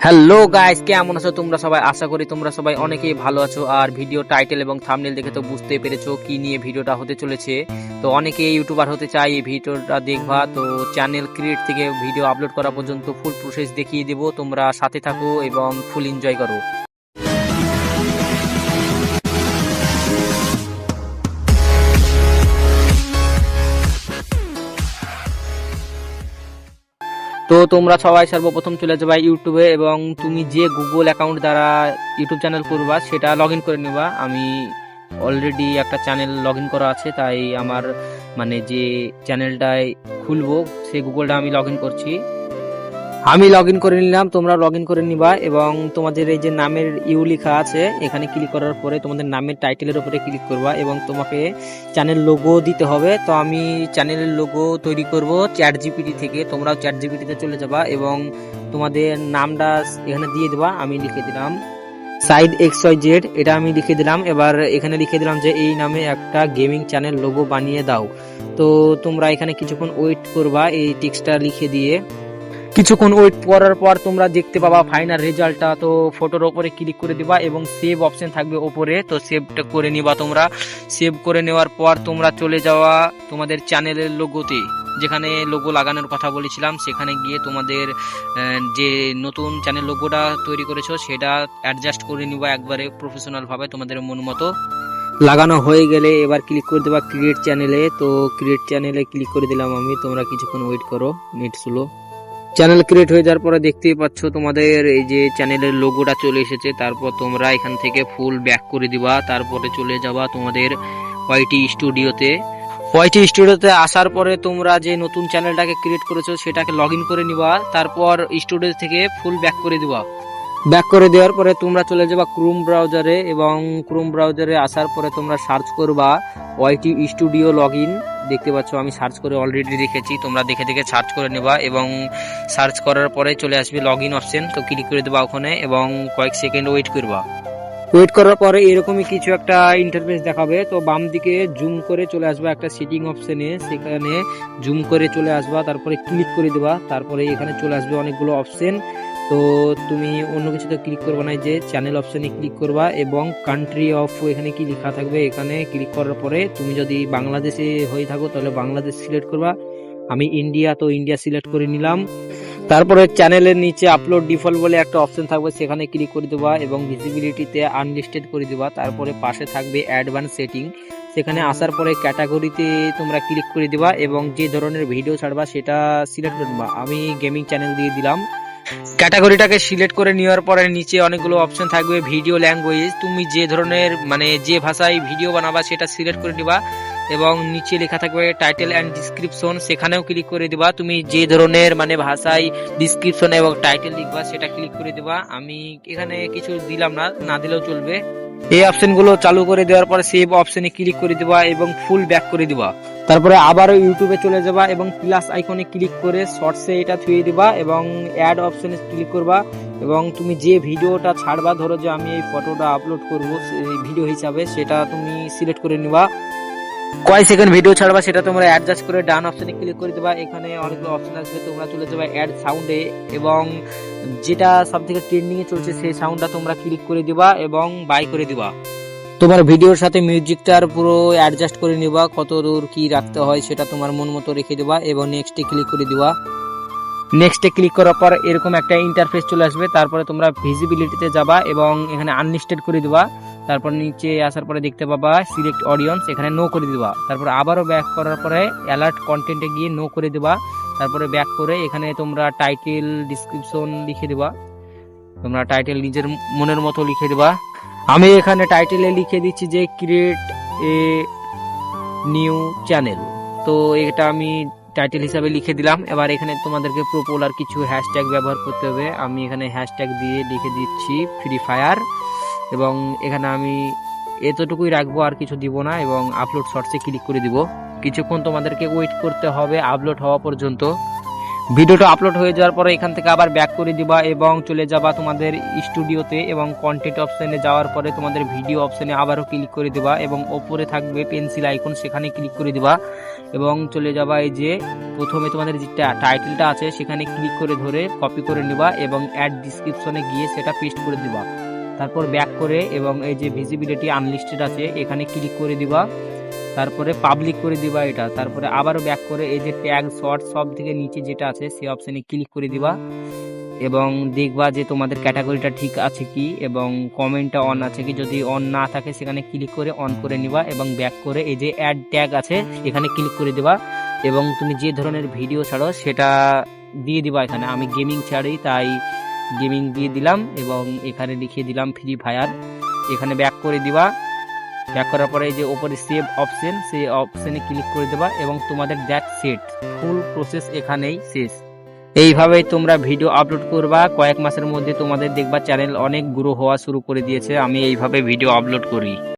Hello guys কেমন আছো তোমরা সবাই? আশা করি তোমরা সবাই অনেকেই ভালো আছো। আর ভিডিও টাইটেল এবং থামনেল দেখে তো বুঝতে পেরেছ কি নিয়ে ভিডিওটা হতে চলেছে। তো অনেকে ইউটিউবার হতে চায় এই ভিডিওটা দেখবা। তো চ্যানেল ক্রিয়েট থেকে ভিডিও আপলোড করা পর্যন্ত ফুল প্রসেস দেখিয়ে দেবো। তোমরা সাথে থাকো এবং ফুল এনজয় করো। তো তোমরা সবাই সর্বপ্রথম চলে যাবে ইউটিউবে এবং তুমি যে গুগল অ্যাকাউন্ট দ্বারা ইউটিউব চ্যানেল করবা, সেটা লগ করে নেবা। আমি অলরেডি একটা চ্যানেল লগ করা আছে, তাই আমার মানে যে চ্যানেলটায় খুলবো সেই গুগলটা আমি লগ করছি। আমি লগ করে নিলাম, তোমরা লগ করে নিবা এবং তোমাদের এই যে নামের ইউ লেখা আছে, এখানে ক্লিক করার পরে তোমাদের নামের টাইটেলের উপরে ক্লিক করবা এবং তোমাকে চ্যানেল লোগো দিতে হবে। তো আমি চ্যানেলের লোগো তৈরি করব চ্যাট জিপিটি থেকে। তোমরাও চ্যাট জিপিটিতে চলে যাবা এবং তোমাদের নামটা এখানে দিয়ে দেবা, আমি লিখে দিলাম সাইড এক্স ওয়াই জেড এটা আমি লিখে দিলাম। এবার এখানে লিখে দিলাম যে, এই নামে একটা গেমিং চ্যানেল লোগো বানিয়ে দাও। তো তোমরা এখানে কিছুক্ষণ ওয়েট করবা এই টেক্সটটা লিখে দিয়ে। কিছুক্ষণ ওয়েট করার পর তোমরা দেখতে পাবা ফাইনাল রেজাল্টটা তো ফটোর ওপরে ক্লিক করে দিবা এবং সেভ অপশন থাকবে ওপরে। তো সেভটা করে নিবা তোমরা। সেভ করে নেওয়ার পর তোমরা চলে যাওয়া তোমাদের চ্যানেলের লোগোতে যেখানে লোগো লাগানোর কথা বলেছিলাম, সেখানে গিয়ে তোমাদের যে নতুন চ্যানেল লোগোটা তৈরি করেছ, সেটা অ্যাডজাস্ট করে নিবা একবারে প্রফেশনাল ভাবে তোমাদের মন মতো। লাগানো হয়ে গেলে এবার ক্লিক করে দেবা ক্রিয়েট চ্যানেলে তো ক্রিয়েট চ্যানেলে ক্লিক করে দিলাম আমি। তোমরা কিছুক্ষণ ওয়েট করো। নেট স্লো চ্যানেল ক্রিয়েট হয়ে যাওয়ার পরে দেখতেই পাচ্ছ তোমাদের এই যে চ্যানেলের লোগোটা চলে এসেছে। তারপর তোমরা এখান থেকে ফুল ব্যাক করে দিবা। তারপরে চলে যাবা তোমাদের ওয়াইটি স্টুডিওতে ওয়াইটি স্টুডিওতে আসার পরে তোমরা যে নতুন চ্যানেলটাকে ক্রিয়েট করেছ, সেটাকে লগ করে নিবা। তারপর স্টুডিও থেকে ফুল ব্যাক করে দিবা। ব্যাক করে দেওয়ার পরে তোমরা চলে যাবা ক্রোম ব্রাউজারে এবং ক্রোম ব্রাউজারে আসার পরে তোমরা সার্চ করবা ওয়াইটি স্টুডিও লগ দেখতে পাচ্ছ, আমি সার্চ করে অলরেডি রেখেছি তোমরা দেখে দেখে সার্চ করে নেবা এবং সার্চ করার পরে চলে আসবে লগ ইন অপশন তো ক্লিক করে দেবা ওখানে এবং কয়েক সেকেন্ড ওয়েট করবা। ওয়েট করার পরে এরকমই কিছু একটা ইন্টারফেস দেখাবে, তো বাম দিকে জুম করে চলে আসবা একটা সেটিং অপশনে সেখানে জুম করে চলে আসবা, তারপরে ক্লিক করে দেবা, তারপরে এখানে চলে আসবে অনেকগুলো অপশন তো তুমি অন্য কিছুতে ক্লিক করবা না যে চ্যানেল অপশনে ক্লিক করবা এবং কান্ট্রি অফ এখানে কি লেখা থাকবে, এখানে ক্লিক করার পরে তুমি যদি বাংলাদেশে হয়ে থাকো তাহলে বাংলাদেশ সিলেক্ট করবা। আমি ইন্ডিয়া তো ইন্ডিয়া সিলেক্ট করে নিলাম। তারপরে চ্যানেলের নিচে আপলোড ডিফল্ট বলে একটা অপশন থাকবে, সেখানে ক্লিক করে দেবা এবং ভিজিবিলিটিতে আনলিস্টেড করে দেবা। তারপরে পাশে থাকবে অ্যাডভান্স সেটিং সেখানে আসার পরে ক্যাটাগরিতে তোমরা ক্লিক করে দেবা এবং যে ধরনের ভিডিও ছাড়বা সেটা সিলেক্ট করে নেবা আমি গেমিং চ্যানেল দিয়ে দিলাম। ক্যাটাগরিটাকে সিলেক্ট করে নেওয়ার পরে নিচে অনেকগুলো অপশন থাকবে ভিডিও ল্যাঙ্গুয়েজ তুমি যে ধরনের মানে যে ভাষায় ভিডিও বানাবা সেটা সিলেক্ট করে দিবা এবং নিচে লেখা থাকবে টাইটেল অ্যান্ড ডিসক্রিপশন সেখানেও ক্লিক করে দেবা। তুমি যে ধরনের মানে ভাষায় ডিসক্রিপশন এবং টাইটেল লিখবা সেটা ক্লিক করে দেবা। আমি এখানে কিছু দিলাম না না দিলেও চলবে। এই অপশনগুলো চালু করে দেওয়ার পরে সেভ অপশনে ক্লিক করে দিবা এবং ফুল ব্যাক করে দিবা। তারপরে আবারও ইউটিউবে চলে যাবা এবং প্লাস আইকনে ক্লিক করে শর্টসে এটা থুয়ে দিবা এবং অ্যাড অপশনে ক্লিক করবা এবং তুমি যে ভিডিওটা ছাড়বা, ধরো যে আমি এই ফটোটা আপলোড করব ভিডিও হিসাবে সেটা তুমি সিলেক্ট করে নিবা। কয় সেকেন্ড ভিডিও ছাড়বা সেটা তোমরা অ্যাডজাস্ট করে ডান অপশনে ক্লিক করে দেবা। এখানে অনেকগুলো অপশন আসবে, তোমরা চলে যাবে অ্যাড সাউন্ডে এবং যেটা সব থেকে ট্রেন্ডিং এ চলছে সেই সাউন্ডটা তোমরা ক্লিক করে দিবা এবং বাই করে দিবা। তোমার ভিডিওর সাথে মিউজিকটার পুরো অ্যাডজাস্ট করে নিবা, কত দূর কি রাখতে হয় সেটা তোমার মন মতো রেখে দিবা এবং নেক্সটে ক্লিক করে দিবা। নেক্সটে ক্লিক করার পর এরকম একটা ইন্টারফেস চলে আসবে, তারপরে তোমরা ভিজিবিলিটিতে যাবা এবং এখানে আনলিস্টেড করে দিবা। তারপর নিচে আসার পরে দেখতে পাবা সিলেক্ট অডিয়েন্স এখানে নো করে দিবা। তারপর আবারও ব্যাক করার পরে অ্যালার্ট কন্টেন্টে গিয়ে নো করে দিবা। তারপরে ব্যাক করে এখানে তোমরা টাইটেল ডিসক্রিপশন লিখে দিবা। তোমরা টাইটেল নিজের মনের মতো লিখে দিবা। আমি এখানে টাইটেলে লিখে দিচ্ছি যে ক্রিয়েট এ নিউ চ্যানেল তো এটা আমি টাইটেল হিসাবে লিখে দিলাম। এবার এখানে তোমাদেরকে প্রপোলার কিছু হ্যাশট্যাগ ব্যবহার করতে হবে। আমি এখানে হ্যাশট্যাগ দিয়ে লিখে দিচ্ছি ফ্রি ফায়ার এবং এখানে আমি এতটুকুই রাখব আর কিছু দিব না এবং আপলোড শর্টসে ক্লিক করে দিব। কিছুক্ষণ তোমাদেরকে ওয়েট করতে হবে আপলোড হওয়া পর্যন্ত। ভিডিওটা আপলোড হয়ে যাওয়ার পরে এখান থেকে আবার ব্যাক করে দিবা এবং চলে যাবা তোমাদের স্টুডিওতে এবং কন্টেন্ট অপশানে যাওয়ার পরে তোমাদের ভিডিও অপশানে আবারও ক্লিক করে দিবা এবং ওপরে থাকবে পেন্সিল আইকন সেখানে ক্লিক করে দিবা এবং চলে যাবা এই যে প্রথমে তোমাদের যে টাইটেলটা আছে, সেখানে ক্লিক করে ধরে কপি করে নিবা এবং অ্যাড ডিসক্রিপশনে গিয়ে সেটা পেস্ট করে দিবা। তারপর ব্যাক করে এবং এই যে ভিজিবিলিটি আনলিস্টেড আছে, এখানে ক্লিক করে দিবা। তারপরে পাবলিক করে দিবা এটা। তারপরে আবারও ব্যাক করে এই যে ট্যাগ শর্ট সব থেকে নিচে যেটা আছে সেই অপশানে ক্লিক করে দিবা। এবং দেখবা যে তোমাদের ক্যাটাগরিটা ঠিক আছে কি এবং কমেন্টটা অন আছে কি। যদি অন না থাকে, সেখানে ক্লিক করে অন করে নিবা এবং ব্যাক করে এই যে অ্যাড ট্যাগ আছে, এখানে ক্লিক করে দিবা। এবং তুমি যে ধরনের ভিডিও ছাড়ো, সেটা দিয়ে দিবা এখানে। আমি গেমিং ছাড়ি, তাই গেমিং দিয়ে দিলাম এবং এখানে লিখিয়ে দিলাম ফ্রি ফায়ার এখানে ব্যাক করে দিবা। ব্যাক করার পরে যে ওপরে সেভ অপশন সেই অপশনে ক্লিক করে দেবা এবং তোমাদের দ্যাট সেট ফুল প্রসেস এখানেই শেষ। এইভাবেই তোমরা ভিডিও আপলোড করবা। কয়েক মাসের মধ্যে তোমাদের দেখবা চ্যানেল অনেক গ্রো হওয়া শুরু করে দিয়েছে। আমি এইভাবে ভিডিও আপলোড করি।